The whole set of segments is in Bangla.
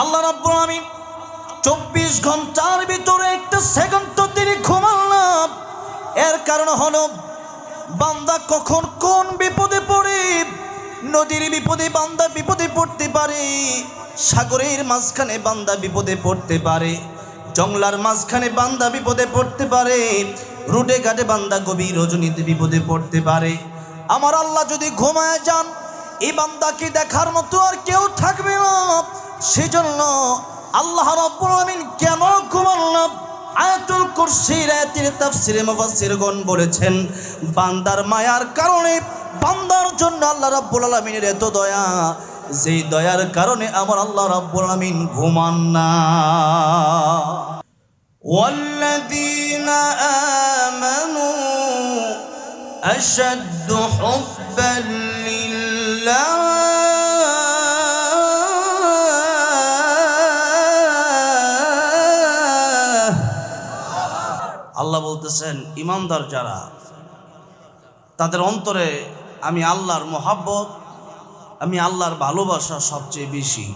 আল্লাহ রাব্বুল আলামিন চব্বিশ ঘণ্টার ভিতরে একটা সেকেন্ড তো তিনি ঘুমান না এর কারণ হলো, বান্দা কখন কোন বিপদে পড়ে, নদীর বিপদে বান্দা বিপদে পড়তে পারে, সাগরের মাঝখানে বান্দা বিপদে পড়তে পারে, জংলার মাঝখানে বান্দা বিপদে পড়তে পারে, রুটে ঘাটে বান্দা গভীর রজনীতে বিপদে পড়তে পারে। আমার আল্লাহ যদি ঘুমায় যান, এই বান্দাকে দেখার মতো আর কেউ থাকবে না। সেজন্য আল্লাহ রাব্বুল আলামিন কেন ঘুমাল্লাম আয়াতুল কুরসির আয়াতের তাফসিরে মুফাসসিরগণ বলেছেন বান্দার মায়ার কারণে বান্দার জন্য আল্লাহ রাব্বুল আলামিনের এত দয়া যেই দয়ার কারণে আমার আল্লাহ রাব্বুল আলামিন ঘুমান না والذين آمنوا أشد حبا لله বলতেছেন ইমানদার যারা, তাদের অন্তরে আমি আল্লাহর মোহাব্বত, আমি আল্লাহর ভালোবাসা সবচেয়ে বেশি।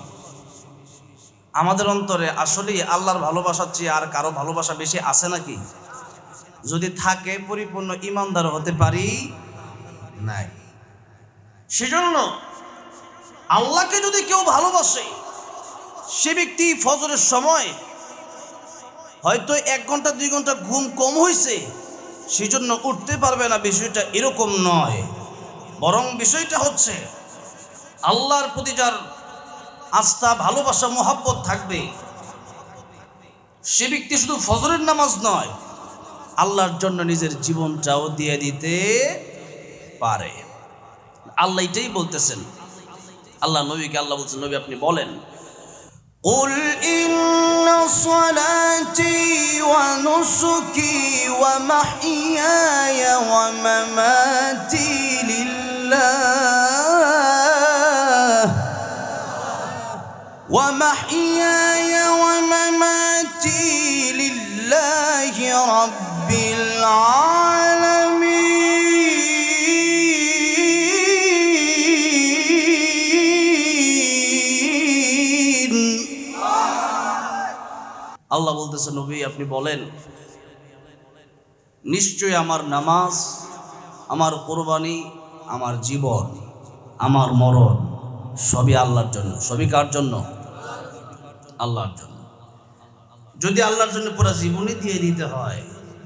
আমাদের অন্তরে আসলেই আল্লাহর ভালোবাসার চেয়ে আর কারও ভালোবাসা বেশি আছে নাকি? যদি থাকে পরিপূর্ণ ইমানদার হতে পারি, নাই। সেজন্য আল্লাহকে যদি কেউ ভালোবাসে, সে ব্যক্তি ফজরের সময় হয়তো এক ঘণ্টা, দুই ঘণ্টা ঘুম কম হয়েছে সেজন্য উঠতে পারবে না, বিষয়টা এরকম নয়। বরং বিষয়টা হচ্ছে, আল্লাহর প্রতি যার আস্থা, ভালোবাসা, মোহাব্বত থাকবে, সে ব্যক্তি শুধু ফজরের নামাজ নয়, আল্লাহর জন্য নিজের জীবনটাও দিয়ে দিতে পারে। আল্লাহ এটাই বলতেছেন। আল্লাহ নবীকে আল্লাহ বলছেন, নবী, আপনি বলেন قل إن صلاتي ونسكي ومحياي ومماتي لله ومحياي ومماتي لله رب العالمين আল্লাহ বলতেছে, নবী, আপনি বলেন নিশ্চয় আমার নামাজ, আমার কোরবানি, আমার জীবন, আমার মরণ, সবই আল্লাহর জন্য। সবই কার জন্য? আল্লাহর জন্য। যদি আল্লাহর জন্য পুরো জীবনই দিয়ে দিতে হয়,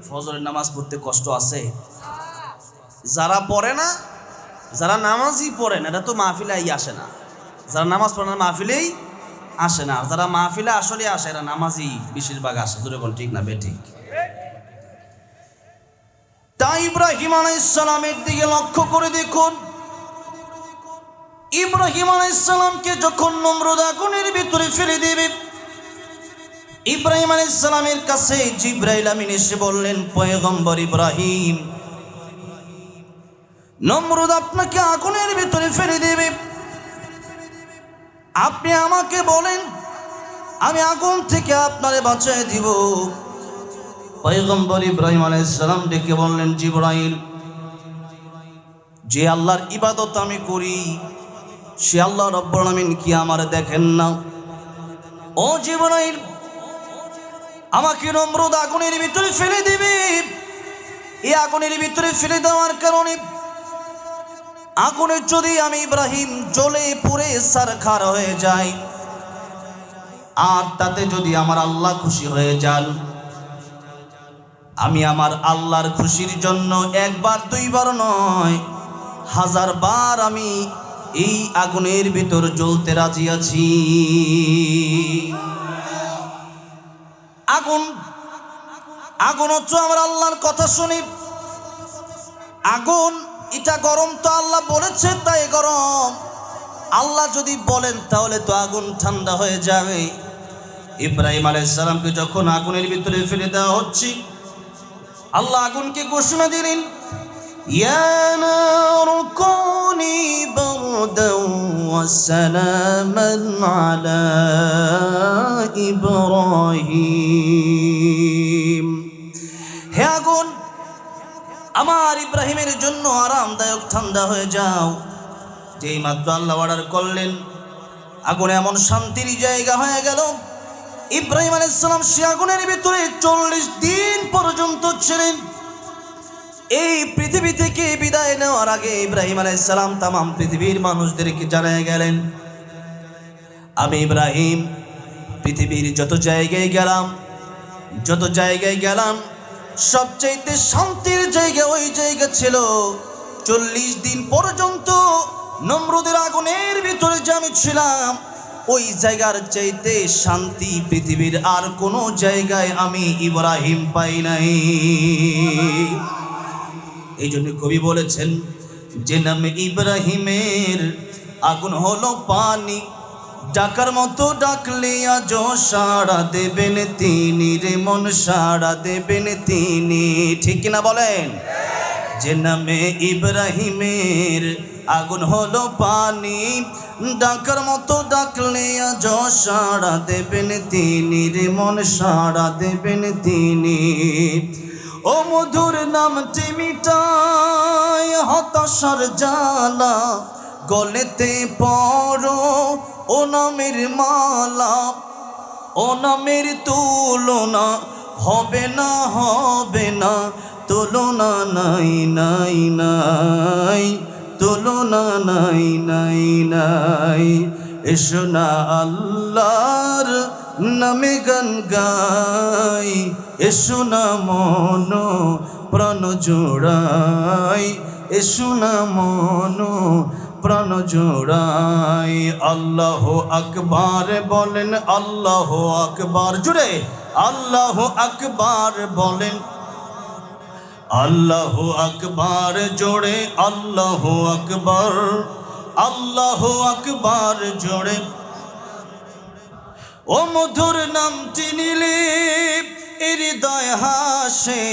ফজরের নামাজ পড়তে কষ্ট আছে? যারা পড়ে না, যারা নামাজই পড়ে না এটা তো মাহফিলাই আসে না। যারা নামাজ পড়ে না, মাহফিলেই আসে না। যারা মাহফিলে আসলে আসে, এরা নামাজই বেশিরভাগ আসে। কোন ঠিক না? বে, ঠিক। তাই ইব্রাহিম আলাইসালামের দিকে লক্ষ্য করে দেখুন। ইব্রাহিম আলাইসালামকে যখন নম্রদ আগুনের ভিতরে ফেলে দেবে, ইব্রাহিম আলাইসালামের কাছে জিব্রাইল আমিন এসে বললেন, পয়গম্বর ইব্রাহিম, নম্রদ আপনাকে আগুনের ভিতরে ফেলে দেবে। আপনি আমাকে বলেন, আমি আগুন থেকে আপনারে বাঁচাই দিব। পয়গম্বর ইব্রাহিম আলাইসালাম ডেকে বললেন, জিব্রাইল, যে আল্লাহর ইবাদত আমি করি, সে আল্লাহ রব্বুল কি আমার দেখেন না? ও জিব্রাইল, আমাকে নম্রদ আগুনের ভিতরে ফেলে দিবে। এই আগুনের ভিতরে ফেলে দেওয়ার কারণে আগুনে যদি আমি ইব্রাহিম জ্বলে পুড়ে সারখার হয়ে যাই, আর তাতে যদি আমার আল্লাহ খুশি হয়ে যান, আমি আমার আল্লাহর খুশির জন্য একবার, দুইবার নয়, হাজার বার আমি এই আগুনের ভিতর জ্বলতে রাজি আছি। আগুন আগুন হচ্ছে আমার আল্লাহর কথা শুনি, আগুন এটা গরম তো আল্লাহ বলেছে, তাই গরম। আল্লাহ যদি বলেন, তাহলে তো আগুন ঠান্ডা হয়ে যাবে। ইব্রাহিম আলাইসালামকে যখন আগুনের ভিতরে ফেলে দেওয়া হচ্ছে, আল্লাহ আগুনকে ঘোষণা দিলেন হে আগুন আমার ইব্রাহিমের জন্য আরামদায়ক ঠান্ডা হয়ে যাও। যেই মাত্র আল্লাহ অর্ডার করলেন, আগুন এমন শান্তির জায়গা হয়ে গেল। ইব্রাহিম আলাইসালাম সে আগুনের ভিতরে চল্লিশ দিন পর্যন্ত ছিলেন। এই পৃথিবী থেকে বিদায় নেওয়ার আগে ইব্রাহিম আলাইসালাম তামাম পৃথিবীর মানুষদেরকে জানায় গেলেন, আমি ইব্রাহিম, পৃথিবীর যত জায়গায় গেলাম, যত জায়গায় গেলাম সবচাইতে শান্তির জায়গা ওই জায়গা ছিল। চল্লিশ দিন পর্যন্ত নম্রদের আগুনের ভিতরে যে আমি ছিলাম, ওই জায়গার চাইতে শান্তি পৃথিবীর আর কোনো জায়গায় আমি ইব্রাহিম পাই নাই। এই জন্য কবি বলেছেন, যে নামে ইব্রাহিমের আগুন হলো পানি ডাকার মতো ডাকলে আজ সাড়া দেবেন তিনি রে, মন সাড়া দেবেন তিনি। ঠিক কিনা বলেন? যে নামে ইব্রাহিমের আগুন হলো পানি, ডাকার মতো ডাকলে আজ সাড়া দেবেন তিনি রে, মন সাড়া দেবেন তিনি। ও মধুর নামটি মিটাই হতাশার জ্বালা গলেতে পড়ো ও নামের মালা, ও নামের তুলনা, হবে না হবে না, তুলনা নাই নাই নাই, তুলনা নাই নাই নাই। এসো না আল্লাহর নামে গান গাই, এসো না মন প্রাণ জোড়াই, এসো না মন প্রাণ জোড়াই। আল্লাহ আকবার বলেন, আল্লাহ আকবার। জুড়ে আল্লাহ আকবার বলেন, আল্লাহ আকবার জোড়ে, আল্লাহ আকবার আল্লাহ আকবার জোড়ে। ও মধুর নাম চিনিলে হৃদয় হাসে।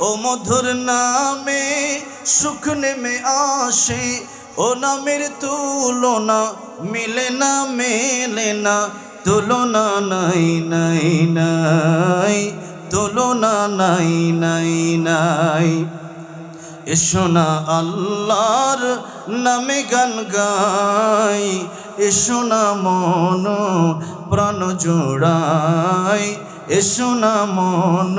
ও মধুর নামে সুখ নেমে আসে। ও নামের তুলনা, মিলে না, মেলে না, তুলনা নাই নাই নাই, তুলনা নাই নাই নাই। এসো না আল্লাহর নামে গান গাই এসো না মন প্রাণ জোড়াই এসো না মন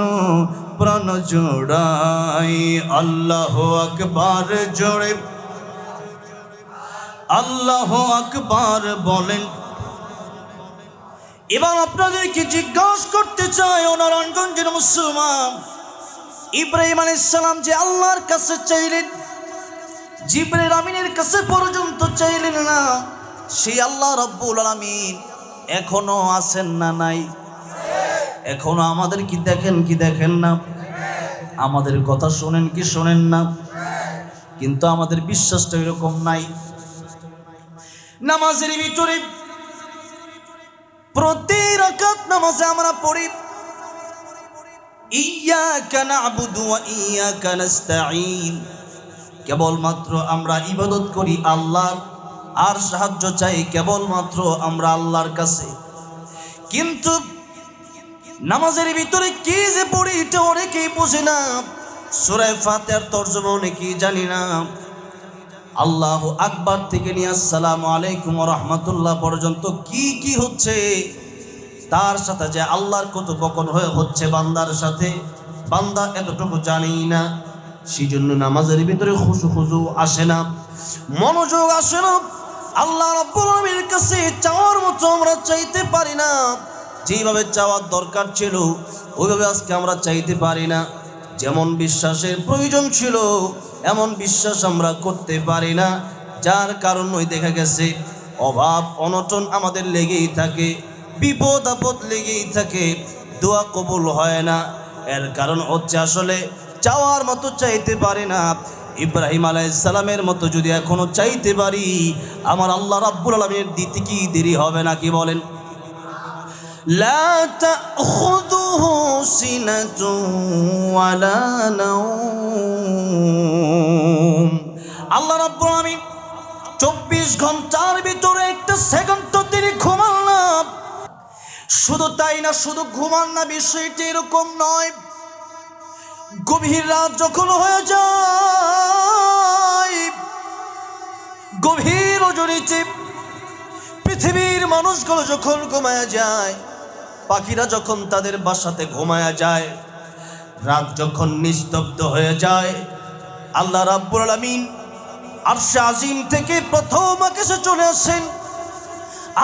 প্রাণ জোড়াই। আল্লাহ আকবার জোড়ে আল্লাহ আকবার বলেন। এবার আপনাদেরকে জিজ্ঞাসা করতে চাই ও নারায়ণগঞ্জের মুসলমান। ইব্রাহিম আলাইসালাম যে আল্লাহর কাছে চাইলেন, জিব্রাইল আমিনের কাছে পর্যন্ত চাইলেন না, সেই আল্লাহ রব্বুল আলামিন এখনও আছেন না নাই? এখনও আমাদের কি দেখেন কি দেখেন না? আমাদের কথা শোনেন, কি শোনেন না? কিন্তু আমাদের বিশ্বাসটা এরকম নাই। নামাজের ভিতরে। প্রতি রাকাত নামাজে আমরা পড়ি। ইয়াকা না'বুদু ওয়া ইয়াকা নাস্তাঈন। কেবলমাত্র আমরা ইবাদত করি আল্লাহ আর সাহায্য চাই কেবলমাত্র আমরা আল্লাহর কাছে। কিন্তু নামাজের ভিতরে কি যে পড়ি এটা অনেকেই বোঝে না। সুরায় ফাতেহার তর্জমা অনেকেই জানি না। আল্লাহ আকবার থেকে নিয়ে আসসালামু আলাইকুম রহমতুল্লাহ পর্যন্ত কি কি হচ্ছে? তার সাথে যে আল্লাহর কত বকন হয়ে হচ্ছে বান্দার সাথে, বান্দা এতটুকু জানি না সেই জন্য নামাজের ভিতরে খুশু খুশু আসে না, মনোযোগ আসে না। আল্লাহ আলামিনের কাছে চাওয়ার মতো আমরা চাইতে পারি না। যেভাবে চাওয়ার দরকার ছিল, ওইভাবে আজকে আমরা চাইতে পারি না। যেমন বিশ্বাসের প্রয়োজন ছিল এমন বিশ্বাস আমরা করতে পারি না, যার কারণ ওই দেখা গেছে, অভাব, অনটন আমাদের লেগেই থাকে, বিপদ, আপদ লেগেই থাকে, দোয়া কবুল হয় না। এর কারণ হচ্ছে আসলে চাওয়ার মতো চাইতে পারে না। ইব্রাহিম আলাইসালামের মতো যদি এখনও চাইতে পারি, আমার আল্লাহ রাব্বুল আলমের দিতে কি দেরি হবে না কি বলেন? لا تأخذه سنة ولا نوم আল্লাহ রাব্বুল আলামিন চব্বিশ ঘন্টার ভিতরে একটা সেকেন্ড তো তিনি ঘুমান না শুধু তাই না শুধু ঘুমান না বিষয়টি এরকম নয় গভীর রাত যখন হয়ে যায় গভীর রজনীতে পৃথিবীর মানুষগুলো যখন ঘুমায়া যায় পাখিরা যখন তাদের বাসাতে ঘুমায়া যায়, রাত যখন নিস্তব্ধ হয়ে যায়, আল্লাহ রাব্বুল আলামিন আরশে আজিম থেকে প্রথম আকাশে চলে আসেন।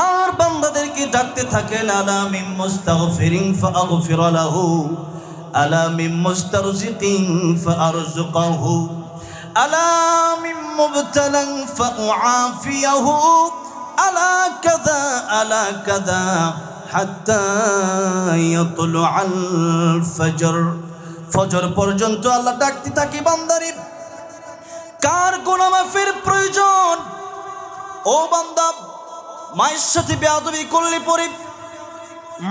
আর বান্দাদেরকে ডাকতে থাকেন, আলা মিম মুস্তাগফিরিন ফাগফির লাহু, আলা মিম মুস্তারজিকিন ফারজুকাহু আলা মিম মুবতালান ফাউআফিয়াহু, আলা কাযা আলা কাযা। হাত্তা ইয়াতলুআল ফজর। ফজর পর্যন্ত আল্লাহ ডাকতে থাকি বান্দারে। কার গুনাহ মাফের প্রয়োজন? ও বান্দা, মায়ের সাথে বেয়াদবি করলে পরে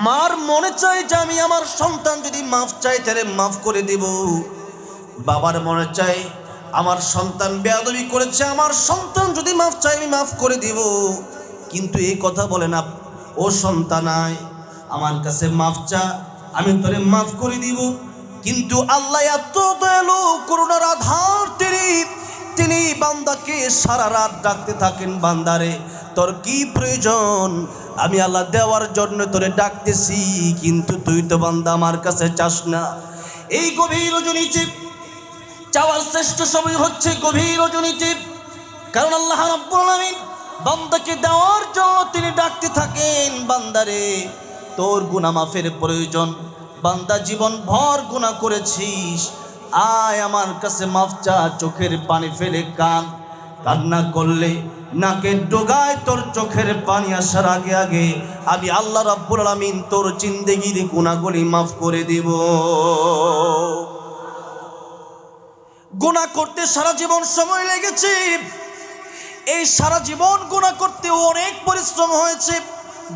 মার মনে চাই যে আমি আমার সন্তান যদি মাফ চাই তাহলে মাফ করে দিব। বাবার মনে চাই আমার সন্তান বেয়াদবি করেছে, আমার সন্তান যদি মাফ চাই আমি মাফ করে দিব। কিন্তু এই কথা বলে না। ও সন্তান আমার কাছে মাফ চা, আমি তোরে মাফ করে দিব। কিন্তু আল্লাহ এত দয়ালু, করুণার আধার তিনি তিনি বান্দাকে সারা রাত ডাকতে থাকেন বান্দারে, তোর কি প্রয়োজন? আমি আল্লাহ দেওয়ার জন্য তোরে ডাকতেছি, কিন্তু তুই তো বান্দা আমার কাছে চাস না। এই গভীর রজনীতে চাওয়ার শ্রেষ্ঠ সময় হচ্ছে গভীর রজনীতে কারণ আল্লাহ রাব্বুল আলামিন বান্দাকে দেওয়ার জন্য তিনি ডাকতে থাকেন, বান্দারে, তোর গুনাহ মাফের প্রয়োজন। বান্দা জীবন ভর গুনাহ করেছিস। আয় আমার কাছে মাফ চা, চোখের পানি ফেলে কান। কান্না করলে নাকের ডোগায় তোর চোখের পানি আসার আগে আগে আমি আল্লাহ রাব্বুল আলামিন তোর জিন্দেগির গুনাহগুলি মাফ করে দিব। গুনাহ করতে সারা জীবন সময় লেগেছে। এই সারা জীবন গুনাহ করতে অনেক পরিশ্রম হয়েছে।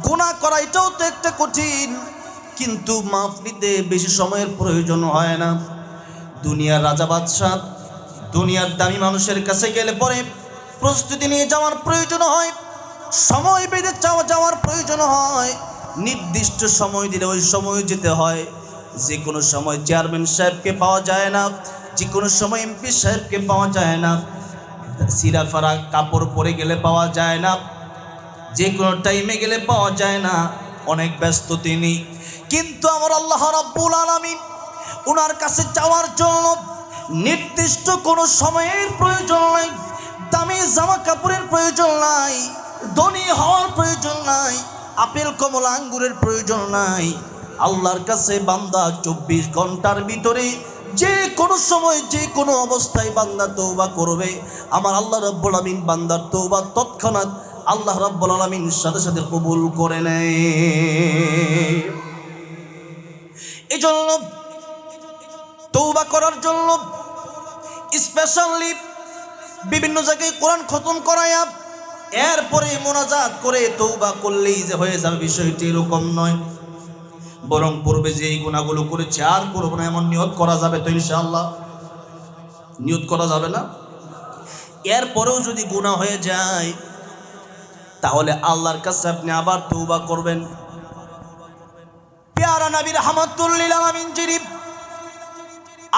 গুনাহ করা এটাও তো একটা কঠিন। কিন্তু মাফ নিতে বেশি সময়ের প্রয়োজন হয় না। দুনিয়ার রাজা বাদশাহ দুনিয়ার দামি মানুষের কাছে গেলে পরে প্রস্তুতি নিয়ে যাওয়ার প্রয়োজন হয়। সময় বেঁধে চাওয়া যাওয়ার প্রয়োজন হয়। নির্দিষ্ট সময় দিলে ওই সময় যেতে হয়। যে কোনো সময় চেয়ারম্যান সাহেবকে পাওয়া যায় না। যে কোনো সময় এমপি সাহেবকে পাওয়া যায় না। সিরাফারা কাপড় পরে গেলে পাওয়া যায় না। যে কোনো টাইমে গেলে পাওয়া যায় না। অনেক ব্যস্ত তিনি। কিন্তু আমার আল্লাহ রাব্বুল আলামিন ওনার কাছে যাওয়ার জন্য নির্দিষ্ট কোনো সময়ের প্রয়োজন নাই। দামি জামা কাপড়ের প্রয়োজন নাই। ধনী হওয়ার প্রয়োজন নাই। আপেল, কমলা, আঙ্গুরের প্রয়োজন নাই। আল্লাহর কাছে বান্দা চব্বিশ ঘণ্টার ভিতরে যে কোনো সময়, যে কোনো অবস্থায় বান্দা তৌবা করবে। আমার আল্লাহ রব্বুল আমিন বান্দার তৌবা তৎক্ষণাৎ আল্লাহ রব্বুল আলমিন সাথে সাথে কবুল করে নেয়। এই জন্য তৌবা করার জন্য স্পেশালি বিভিন্ন জায়গায় কোরআন খতম করায়া এরপরে মোনাজাত করে তৌবা করলেই যে হয়ে যাবে বিষয়টি এরকম নয়। বরং পূর্বে যে এই গুণাগুলো করেছে আর করব না, এমন নিয়ত করা যাবে তো ইনশাআল্লাহ। নিয়ত করা যাবে না? এরপরেও যদি গুণা হয়ে যায়, তাহলে আল্লাহর কাছে আপনি আবার তৌবা করবেন। পেয়ারা নবী রহমাতুল্লিল আলামিন যিনি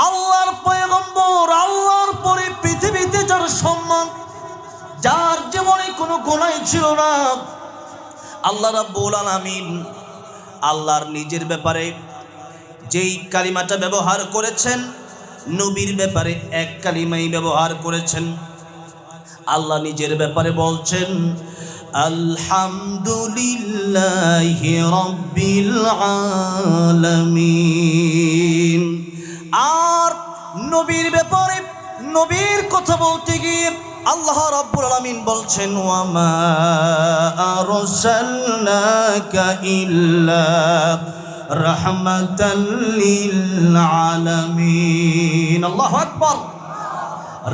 আল্লাহর পয়গম্বর, আল্লাহর পরে পৃথিবীতে যার সম্মান, যার জীবনে কোনো গোনাই ছিল না, আল্লাহ রাব্বুল আলামিন আল্লাহর নিজের ব্যাপারে, যেই কালিমাটা ব্যবহার করেছেন, নবীর ব্যাপারে এক কালিমাই ব্যবহার করেছেন। আল্লাহ নিজের ব্যাপারে বলছেন, আলহামদুলিল্লাহি আর নবীর ব্যাপারে, নবীর কথা বলতে গিয়ে আল্লাহ রাব্বুল আলামিন বলছেন, ওয়ামা আরসালনাকা ইল্লা রাহমাতাল লিল আলামিন। আল্লাহু আকবার।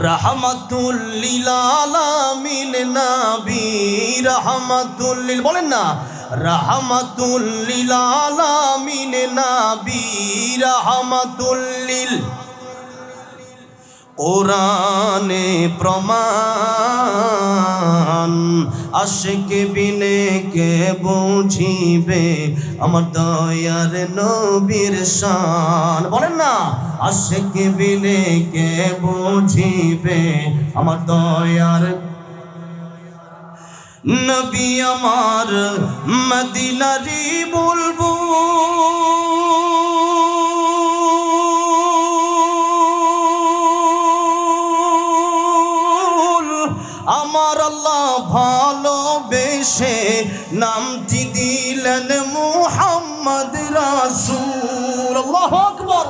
রাহমাতুল লিল আলামিন নবী, রাহমাতুল লিল বলেন না। রাহমাতুল লিল আলামিন নবী, রাহমাতুল লিল কোরআনে প্রমাণ, আশেক বিনে কে বুঝিবে? আমার দয়ার নবীর শান। বলেন না, আশেক বিনে কে বুঝিবে? আমার দয়ার নবী আমার মদিনারি বলব আমার আল্লাহ ভালোবেসে নামটি দিলেন মুহাম্মদ রাসূল। আকবার।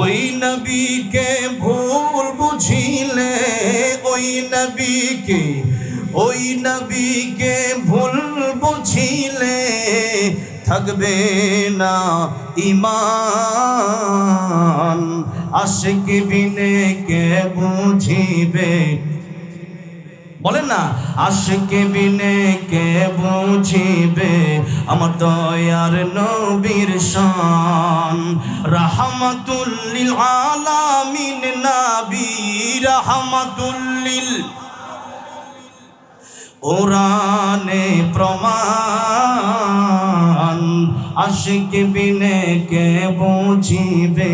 ওই নবীকে ভুল বুঝিলে, ওই নবীকে ওই নবীকে ভুল বুঝিলে থাকবে না ইমান আশিক বিনে কে বুঝিবে বলেন না, আশকে বিনে কে বুঝিবে আমার দয়ার নবীর শান? রাহমাতুল্লিল আলামিন নবী, রাহমাতুল্লিল। ওরানে প্রমাণ বিনে কে বুঝিবে?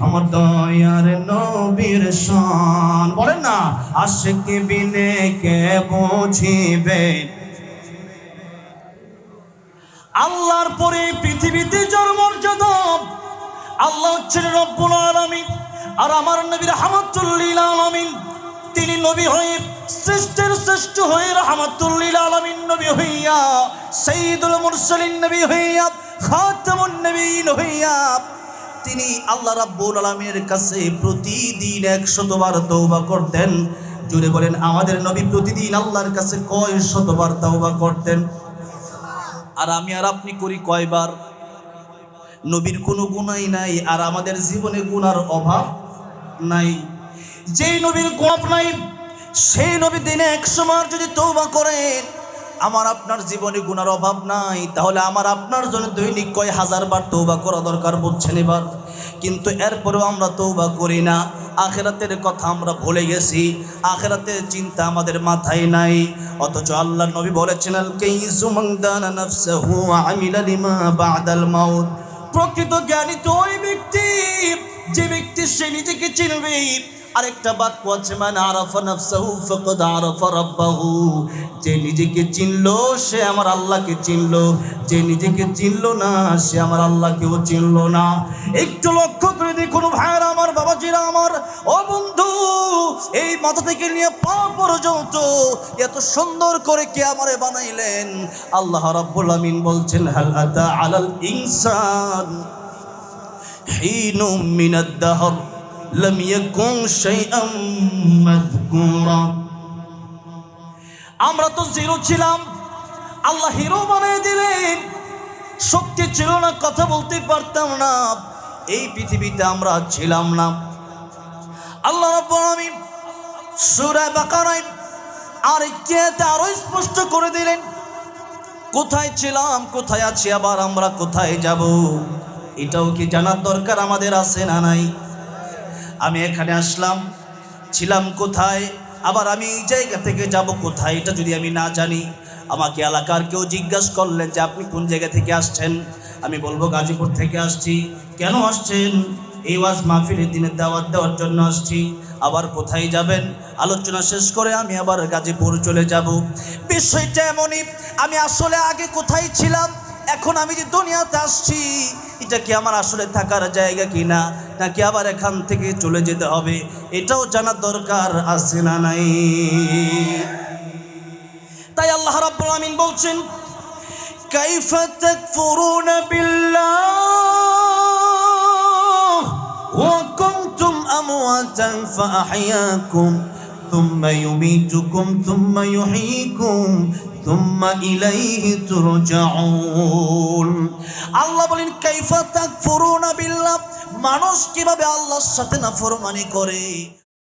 আমার দয়ার নবীর শান। বলেন না বিনে কে বুঝিবে? আল্লাহর পরে পৃথিবীতে যার মর্যাদা আল্লাহ হচ্ছেন রব্বুল আলামিন। আর আমার নবীর রহমাতুল্লিল আলামিন। তিনি নবী হয়ে শ্রেষ্ঠের শ্রেষ্ঠ হয়ে রহমাতুল্লিল আলামিন নবী হইয়া সাইয়্যিদুল মুরসালিন নবী হইয়া, খাতামুন নবীন হইয়া, তিনি আল্লাহ রাব্বুল আলামিনের কাছে প্রতিদিন একশতবার তওবা করতেন। জুড়ে বলেন, আমাদের নবী প্রতিদিন আল্লাহর কাছে কয় শতবার তওবা করতেন? আর আমি আর আপনি করি কয়বার? নবীর কোনো গুণাই নাই, আর আমাদের জীবনে গুনার অভাব নাই। যেই নবীর গোপ নাই সেই নবী দিনে বার যদি তৌবা করেন, আমার আপনার জীবনে গুনার অভাব নাই, তাহলে আমার আপনার জন্য দৈনিক কয় হাজার বার তৌবা করা দরকার বুঝছেন এবার কিন্তু এরপরেও আমরা তৌবা করি না। আখেরাতের কথা আমরা ভুলে গেছি। আখেরাতের চিন্তা আমাদের মাথায় নাই। অথচ আল্লাহ নবী বলেছেন প্রকৃত জ্ঞানী তো ওই ব্যক্তি। যে ব্যক্তি সে নিজেকে চিনবে। আরেকটা বাক্য আছে মানে আরাফা নাফসাহু ফাকাদ আরাফা রাব্বাহু। যে নিজেকে চিনলো, সে আমার আল্লাহকে চিনলো। যে নিজেকে চিনলো না, সে আমার আল্লাহকেও চিনলো না। একটু লক্ষ্য করে দেখুন ভাইয়ের আমার, বাবাজিরা আমার, ও বন্ধু, এই মাথা থেকে নিয়ে পা পর্যন্ত এত সুন্দর করে কে আমারে বানাইলেন? আল্লাহ রাব্বুল আমিন বলছেন, হাল আতা আলাল ইনসান হিনুম মিনাদ দাহর। لم يكن شيئا مذكورا আমরা তো জিরো ছিলাম আল্লাহ হিরো বানিয়ে দিলেন শক্তি ছিল না কথা বলতে পারতাম না এই পৃথিবীতে আমরা ছিলাম না আল্লাহ রাব্বুল আমিন সূরা বাকারায় আর ইতিহাতে আরো স্পষ্ট করে দিলেন কোথায় ছিলাম কোথায় আছি আবার আমরা কোথায় যাব এটাও কি জানার দরকার আমাদের আছে না নাই আমি এখানে আসলাম, ছিলাম কোথায়, আবার আমি এই জায়গা থেকে যাব কোথায়, এটা যদি আমি না জানি, আমাকে এলাকার কেউ জিজ্ঞাসা করলেন যে আপনি কোন জায়গা থেকে আসছেন? আমি বলব গাজীপুর থেকে আসছি। কেন আসছেন? এই ওয়াজ মাহফিলের দিনের দাওয়াত দেওয়ার জন্য আসছি। আবার কোথায় যাবেন? আলোচনা শেষ করে আমি আবার গাজীপুর চলে যাব। বিষয়টা এমনই, আমি আসলে আগে কোথায় ছিলাম? এখন আমি যে দুনিয়াতে আসছি এটা কি আমার আসলে থাকার জায়গা কি না নাকি আবার এখান থেকে চলে যেতে হবে এটাও জানার দরকার আছে না নাই তাই আল্লাহ রাব্বুল আমিন বলছেন কাইফা তাকফুরুনা বিল্লাহ ওয়া কুনতুম আমওয়াতান ফাআহইয়াকুম ثم يميتكم ثم يحييكم আল্লাহ বলেন কাইফা তাকফুরুনা বিল্লাহ? মানুষ কীভাবে আল্লাহর সাথে নাফরমানি করে?